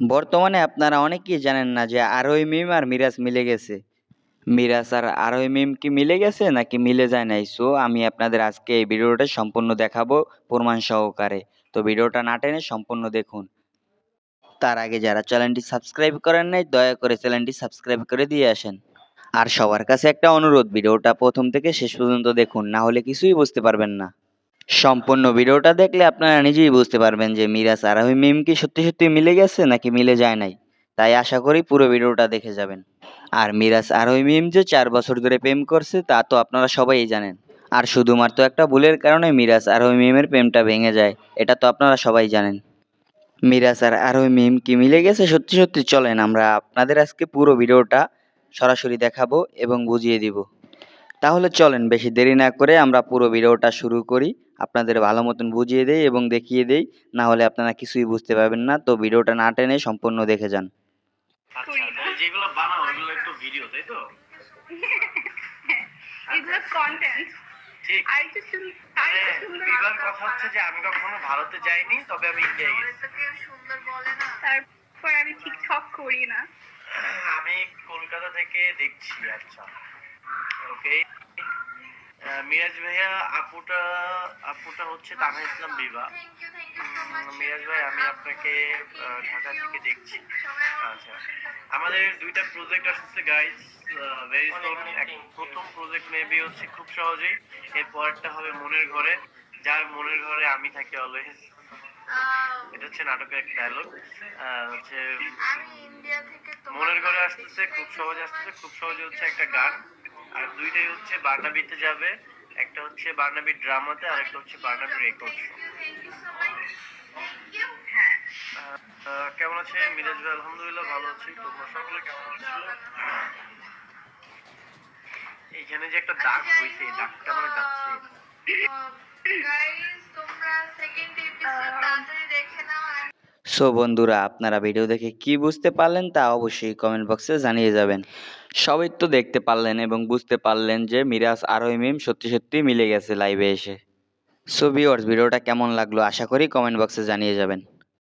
বর্তমানে আপনারা অনেকেই জানেন না যে আরোই মিম আর মিরাজ মিলে গেছে। মিরাজ আর আরোই মিম কি মিলে গেছে নাকি মিলে যায় নাই? সো আমি আপনাদের আজকে এই ভিডিওটা সম্পূর্ণ দেখাবো প্রমাণ সহকারে। তো ভিডিওটা না টেনে সম্পূর্ণ দেখুন। তার আগে যারা চ্যানেলটি সাবস্ক্রাইব করেন নাই, দয়া করে চ্যানেলটি সাবস্ক্রাইব করে দিয়ে আসেন। আর সবার কাছে একটা অনুরোধ, ভিডিওটা প্রথম থেকে শেষ পর্যন্ত দেখুন, না হলে কিছুই বুঝতে পারবেন না। সম্পূর্ণ ভিডিওটা দেখলে আপনারা নিজেই বুঝতে পারবেন যে মিরাজ আর মিম কি সত্যি সত্যি মিলে গেছে নাকি মিলে যায় নাই। তাই আশা করি পুরো ভিডিওটা দেখে যাবেন। আর মিরাজ আরোহী মিম যে চার বছর ধরে প্রেম করছে তা তো আপনারা সবাই জানেন। আর শুধুমাত্র একটা ভুলের কারণে মিরাজ আরোহী মিমের প্রেমটা ভেঙে যায়, এটা তো আপনারা সবাই জানেন। মিরাজ আর আরোহী মিম কি মিলে গেছে সত্যি সত্যি চলেন, আমরা আপনাদের আজকে পুরো ভিডিওটা সরাসরি দেখাবো এবং বুঝিয়ে দিব। তাহলে চলেন বেশি দেরি না করে আমরা পুরো ভিডিওটা শুরু করি। আপনাদের ভালো মতন বুঝিয়ে দেই এবং দেখিয়ে দেই না হলে আপনারা কিছুই বুঝতে পারবেন না। তো ভিডিওটা না টেনে সম্পূর্ণ দেখে যান। করি না। তুমি যেগুলো বানাও ওগুলো একটু ভিডিও তাই তো? এগুলো কন্টেন্ট ঠিক। আর একটু সুন্দর আর একটু সুন্দর এবার কথা হচ্ছে যে আমি কখনো ভারতে যাইনি তবে আমি ইন্ডিয়ায় গেছি। তারপর আমি টিকটক করি না। আমি কলকাতা থেকে দেখছি আচ্ছা। ওকে মিরাজ ভাইয়া আপুটা আপুটা হচ্ছে তানহা ইসলাম বিবা মিরাজ ভাই আমি আপনাকে ঢাকা থেকে দেখছি। আচ্ছা। আমাদের দুইটা প্রজেক্ট আসছে গাইস ভেরি সুন প্রথম প্রজেক্ট মেবি হচ্ছে খুব সহজেই। এর পরেরটা হবে মনের ঘরে। যার মনের ঘরে আমি থাকি অলওয়েজ এটা হচ্ছে নাটকের একটা ডায়লগ হচ্ছে থেকে তোমার মনের ঘরে আসতেছে খুব সহজে আসতেছে। খুব সহজে হচ্ছে একটা গান। আর দুইটাই হচ্ছে বার্নাবিতে যাবে একটা হচ্ছে বার্নাবি ড্রামাতে আর একটা হচ্ছে বার্নাবি রেকর্ড হ্যাঁ। কেমন আছে মিরাজ ভাই? আলহামদুলিল্লাহ ভালো আছি। তোমরা সকলে কেমন আছো? এইখানে যে একটা দাগ হয়েছে এই দাগটা মানে যাচ্ছে। সো বন্ধুরা, আপনারা ভিডিও দেখে কি বুঝতে পারলেন তা অবশ্যই কমেন্ট বক্সে জানিয়ে যাবেন। সবাই তো দেখতে পারলেন এবং বুঝতে পারলেন যে মিরাজ আর মিম সত্যি সত্যি মিলে গেছে লাইভে এসে। সো ভিওর্স ভিডিওটা কেমন লাগল আশা করি কমেন্ট বক্সে জানিয়ে যাবেন।